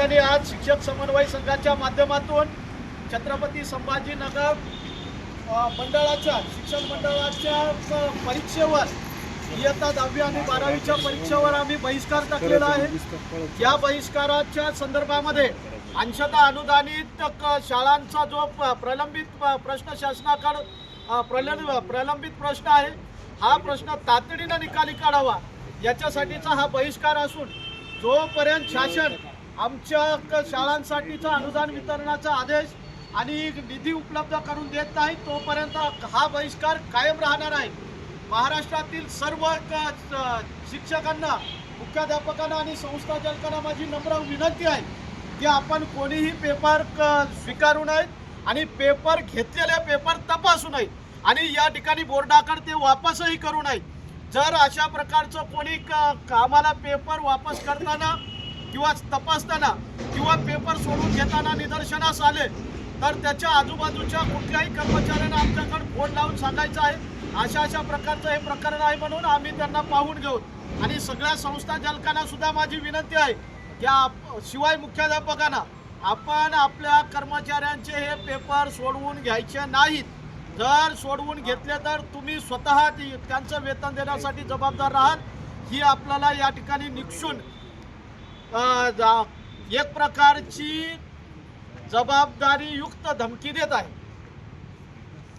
ठिकाणी आज शिक्षक समन्वय संघाच्या माध्यमातून छत्रपती संभाजीनगर मंडळाच्या शिक्षण मंडळाच्या परीक्षेवर इयत्ता दहावी आणि बारावीच्या परीक्षेवर आम्ही बहिष्कार टाकलेला आहे. या बहिष्काराच्या संदर्भामध्ये अंशतः अनुदानित क- शाळांचा जो प्रलंबित प्रश्न शासनाकडे प्रल- प्रलंबित प्रश्न आहे हा प्रश्न तातडीनं निकाली काढावा. याच्यासाठीचा हा बहिष्कार असून जोपर्यंत शासन आमच्या क- शाळांसाठीचा अनुदान वितरणाचा आदेश आणि निधी उपलब्ध करून देत नाही तोपर्यंत हा बहिष्कार कायम राहणार आहे. महाराष्ट्रातील सर्व शिक्षकांना मुख्याध्यापकांना आणि संस्थाचालकांना माझी नम्र विनंती आहे की आपण कोणीही पेपर क- स्वीकारू नयेत आणि पेपर घेतलेले पेपर तपासू नयेत आणि या ठिकाणी बोर्डाकडे ते वापसही करू नये. जर अशा प्रकारचं कोणी आम्हाला पेपर वापस करताना किंवा तपासताना किंवा पेपर सोडून घेताना निदर्शनास आले तर त्याच्या आजूबाजूच्या कुठल्याही कर्मचाऱ्यांना आमच्याकडे फोन लावून सांगायचं आहे. अशा अशा प्रकारचं हे प्रकरण आहे म्हणून आम्ही त्यांना पाहून घेऊ. आणि सगळ्या संस्थाचालकांना सुद्धा माझी विनंती आहे की आप- शिवाय मुख्याध्यापकांना आपण आपल्या कर्मचाऱ्यांचे हे पेपर सोडवून घ्यायचे नाहीत. जर सोडवून घेतले तर तुम्ही स्वतः ती- त्यांचं वेतन देण्यासाठी जबाबदार राहाल. ही आपल्याला या ठिकाणी निक्षून एक प्रकारची जबाबदारीयुक्त धमकी देत आहे.